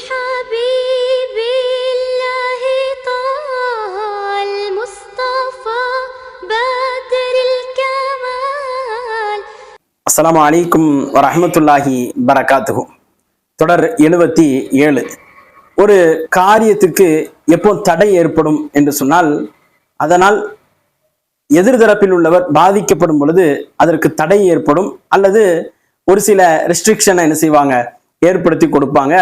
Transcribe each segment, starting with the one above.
بحبيب الله طه المصطفى بدر الكمال அஸ்ஸலாமு அலைக்கும் வரஹ்மத்துல்லாஹி பரகாத்துஹு தொடர் எழுபத்தி ஏழு ஒரு காரியத்துக்கு எப்போ தடை ஏற்படும் என்று சொன்னால் அதனால் எதிர்தரப்பில் உள்ளவர் பாதிக்கப்படும் பொழுது அதற்கு தடை ஏற்படும் அல்லது ஒரு சில ரெஸ்ட்ரிக்ஷனை என்ன செய்வாங்க ஏற்படுத்தி கொடுப்பாங்க.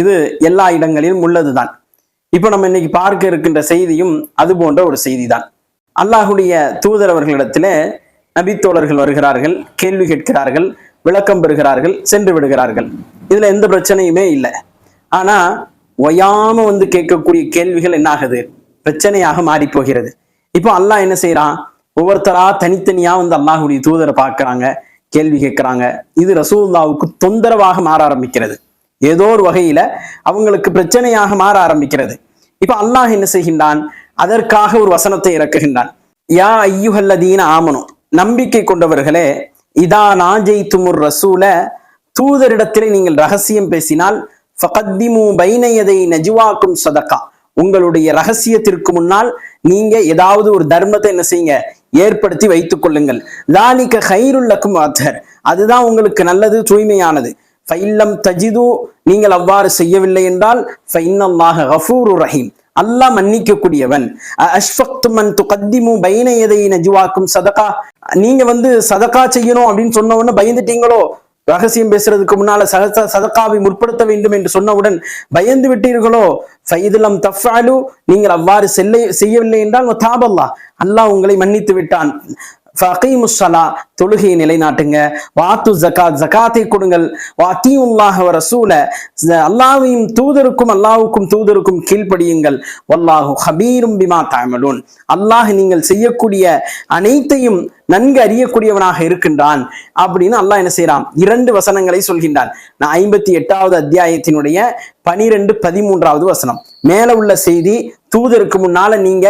இது எல்லா இடங்களிலும் உள்ளதுதான். இப்போ நம்ம இன்னைக்கு பார்க்க இருக்கின்ற செய்தியும் அது போன்ற ஒரு செய்தி தான் அல்லாஹுடைய தூதர் அவர்களிடத்திலே நபித்தோழர்கள் வருகிறார்கள் கேள்வி கேட்கிறார்கள் விளக்கம் பெறுகிறார்கள் சென்று விடுகிறார்கள். இதுல எந்த பிரச்சனையுமே இல்லை. ஆனா ஒயாம வந்து கேட்கக்கூடிய கேள்விகள் என்ன ஆகுது? பிரச்சனையாக மாறி போகிறது. இப்போ அல்லாஹ் என்ன செய்யறான் ஒவ்வொருத்தரா தனித்தனியா வந்து அல்லாஹுடைய தூதரை பார்க்கறாங்க. கேள்வி கேட்கறாங்க. இது ரசூல்லாவுக்கு தொந்தரவாக மாற ஆரம்பிக்கிறது. ஏதோ ஒரு வகையில அவங்களுக்கு பிரச்சனையாக மாற ஆரம்பிக்கிறது. இப்ப அல்லாஹ் என்ன செய்கின்றான்? அதற்காக ஒரு வசனத்தை இறக்குகின்றான். யா ஐயுஹல்லதீன ஆமனும் நம்பிக்கை கொண்டவர்களே இதா நாஜெய் துமுர் ரசூல தூதரிடத்திலே நீங்கள் ரகசியம் பேசினால் ஃபகத்திமு பைனயதை நஜுவாக்கும் சதக்கா உங்களுடைய ரகசியத்திற்கு முன்னால் நீங்க ஏதாவது ஒரு தர்மத்தை என்ன செய்யுங்க? ஏற்படுத்தி வைத்துக் கொள்ளுங்கள். தானிக்க ஹைருல்லக்கும் அத்தர் அதுதான் உங்களுக்கு நல்லது தூய்மையானது. ஃபைல்லம் தஜிது நீங்கள் அவ்வாறு செய்யவில்லை என்றால் ஃபைன்னல்லாக ஹஃபூரு ரஹீம் அல்லாஹ் மன்னிக்கக்கூடியவன். அஷ்ஃபக்துமன் துகத்திமு பைன எதை நஜுவாக்கும் சதகா. நீங்க வந்து சதகா செய்யணும் அப்படின்னு சொன்ன உடனே பயந்துட்டீங்களோ? ரகசியம் பேசுறதுக்கு முன்னால சத சதக்காவை முற்படுத்த வேண்டும் என்று சொன்னவுடன் பயந்து விட்டீர்களோ? ஃபைதுலம் தஃபாலு நீங்கள் அவ்வாறு செல்ல செய்யவில்லை என்றால் தாபல்லா அல்லாஹ் உங்களை மன்னித்து விட்டான். ஃபகீமுசலா தொழுகையை நிலைநாட்டுங்க. வாத்து ஜகாத் ஜகாத்தை கொடுங்கள். வாத்தி உல்லாஹ ரசூல அல்லாவையும் தூதருக்கும் அல்லாவுக்கும் தூதருக்கும் கீழ்ப்படியுங்கள். வல்லாஹு ஹபீரும் பிமா தாமலூன் அல்லாஹ் நீங்கள் செய்யக்கூடிய அனைத்தையும் நன்கு அறியக்கூடியவனாக இருக்கின்றான் அப்படின்னு அல்லாஹ் என்ன செய்யறான் இரண்டு வசனங்களை சொல்கின்றான். நான் ஐம்பத்தி எட்டாவது அத்தியாயத்தினுடைய பனிரெண்டு பதிமூன்றாவது வசனம். மேல உள்ள செய்தி தூதருக்கு முன்னால நீங்க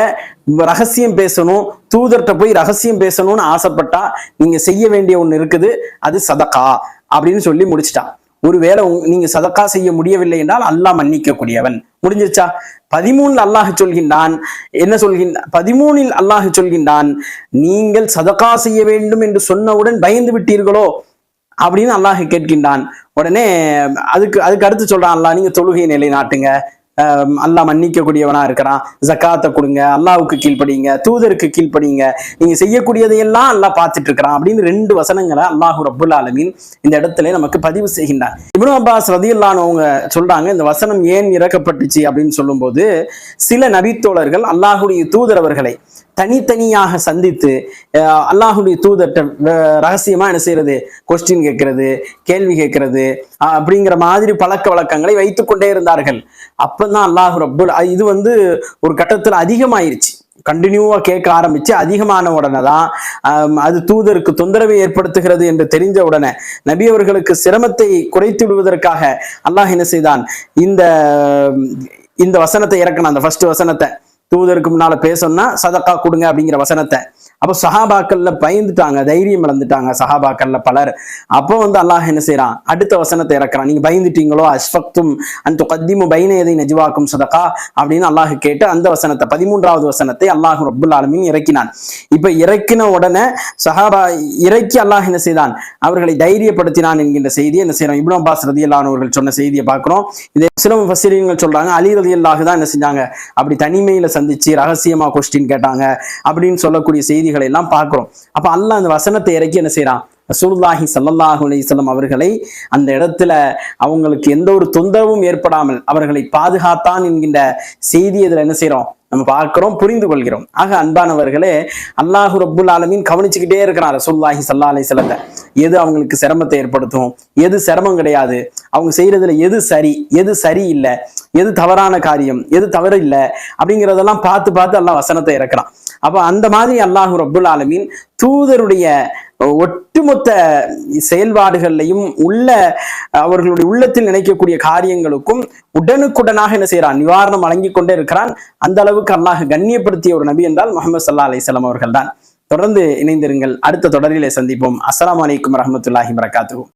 ரகசியம் பேசணும் தூதர்கிட்ட போய் ரகசியம் பேசணும்னு ஆசைப்பட்டா நீங்க செய்ய வேண்டிய ஒண்ணு இருக்குது அது சதக்கா அப்படின்னு சொல்லி முடிச்சிட்டான். ஒருவேளை உங் நீங்க சதக்கா செய்ய முடியவில்லை என்றால் அல்லாஹ் மன்னிக்கக்கூடியவன். முடிஞ்சிருச்சா? பதிமூணில் அல்லாஹ் சொல்கின்றான். என்ன சொல்கின்ற பதிமூணில் அல்லாஹ் சொல்கின்றான் நீங்கள் சதக்கா செய்ய வேண்டும் என்று சொன்னவுடன் பயந்து விட்டீர்களோ? அப்படின்னு அல்லாஹ் கேட்கின்றான். உடனே அதுக்கு அதுக்கு அடுத்து சொல்றான் அல்லாஹ் நீங்க நிலை நிலைநாட்டுங்க. ஆஹ் அல்லாஹ் மன்னிக்கக்கூடியவனா இருக்கிறான். ஜக்காத்தை கொடுங்க அல்லாவுக்கு கீழ்ப்படிங்க தூதருக்கு கீழ்ப்படிங்க. நீங்க செய்யக்கூடியதையெல்லாம் அல்லாஹ் பார்த்துட்டு இருக்கிறான் அப்படின்னு ரெண்டு வசனங்களை அல்லாஹூ ரபுல் ஆலமீன் இந்த இடத்துல நமக்கு பதிவு செய்கின்றார். இப்னு அப்பாஸ் ரதியுல்லானவங்க சொல்றாங்க இந்த வசனம் ஏன் இறக்கப்பட்டுச்சு அப்படின்னு சொல்லும்போது சில நபித்தோழர்கள் அல்லாஹுடைய தூதரவர்களை தனித்தனியாக சந்தித்து அல்லாஹுடைய தூதர்கிட்ட ரகசியமாக ரகசியமா என்ன செய்யறது? கொஸ்டின் கேட்கறது கேள்வி கேட்கறது. அப்படிங்கிற மாதிரி பழக்க வழக்கங்களை வைத்துக்கொண்டே இருந்தார்கள். அப்பதான் அல்லாஹ் ரப்புல் இது வந்து ஒரு கட்டத்தில் அதிகமாயிருச்சு. கண்டினியூவா கேட்க ஆரம்பிச்சு அதிகமான உடனே தான் அது தூதருக்கு தொந்தரவை ஏற்படுத்துகிறது என்று தெரிஞ்ச உடனே நபி அவர்களுக்கு சிரமத்தை குறைத்து விடுவதற்காக அல்லாஹ் என்ன செய்தான்? இந்த இந்த வசனத்தை இறக்கணும் அந்த ஃபர்ஸ்ட் வசனத்தை. தூதருக்கு முன்னால பேசணும்னா சதக்கா கொடுங்க அப்படிங்கிற வசனத்தை. அப்போ சஹாபாக்கள்ல பயந்துட்டாங்க தைரியம் இழந்துட்டாங்க சஹாபாக்கள்ல பலர். அப்போ வந்து அல்லாஹ் என்ன செய்யறான் அடுத்த வசனத்தை இறக்குறான். நீங்க பயந்துட்டீங்களோ? அஸ்ஃபக்தும் அந்த கத்திமு பைனயதை நஜ்வாக்கும் சதகா அப்படின்னு அல்லாஹ் கேட்டு அந்த வசனத்தை பதிமூன்றாவது வசனத்தை அல்லாஹ் ரபுல் ஆலமின் இறக்கினான். இப்ப இறக்கின உடனே சஹாபா இறக்கி அல்லாஹ் என்ன செய்தான்? அவர்களை தைரியப்படுத்தினான் என்கின்ற செய்தியை என்ன செய்யறோம் இப்னோ அப்பாஸ் ரதி அவர்கள் சொன்ன செய்தியை பார்க்கிறோம். இதை சிலம் வசீரியங்கள் சொல்றாங்க. அலி ரதி அல்லாஹு தான் என்ன செஞ்சாங்க? அப்படி தனிமையில சந்திச்சு ரகசியமா கொஸ்டின் கேட்டாங்க அப்படின்னு சொல்லக்கூடிய செய்திகளை எல்லாம் பார்க்கிறோம். அப்ப அல்ல அந்த வசனத்தை இறக்கி என்ன செய்யறான் ரசூல்லாஹி ஸல்லல்லாஹு அலைஹி அவர்களை அந்த இடத்துல அவங்களுக்கு எந்த ஒரு தொந்தரவும் ஏற்படாமல் அவர்களை பாதுகாத்தான் என்கின்ற செய்தி இதில் என்ன செய்கிறோம் நம்ம பார்க்கிறோம் புரிந்து கொள்கிறோம். ஆக அன்பானவர்களே அல்லாஹு ரப்புல் ஆலமின் கவனிச்சுக்கிட்டே இருக்கிறான் ரசூல்லாஹி சல்லா அலைஹி வஸல்லத்தை எது அவங்களுக்கு சிரமத்தை ஏற்படுத்தும்? எது சிரமம் கிடையாது? அவங்க செய்யறதுல எது சரி? எது சரி இல்லை? எது தவறான காரியம்? எது தவறு இல்லை? அப்படிங்கிறதெல்லாம் பார்த்து பார்த்து எல்லாம் வசனத்தை இறக்குறான். அப்போ அந்த மாதிரி அல்லாஹு ரப்புல் ஆலமின் தூதருடைய ஒட்டுமொத்த செயல்பாடுகள்லையும் உள்ள அவர்களுடைய உள்ளத்தில் நினைக்கக்கூடிய காரியங்களுக்கும் உடனுக்குடனாக என்ன செய்யறான் நிவாரணம் வழங்கி கொண்டே இருக்கிறான். அந்த அளவுக்கு அல்லாஹ் கண்ணியப்படுத்திய ஒரு நபி என்றால் முகமது சல்லா அலிசல்லாம் அவர்கள் தான் தொடர்ந்து இணைந்திருங்கள். அடுத்த தொடரிலே சந்திப்போம். அஸ்லாம் வலைக்கம் வரஹ்மத்துல்லாஹி வரகாத்து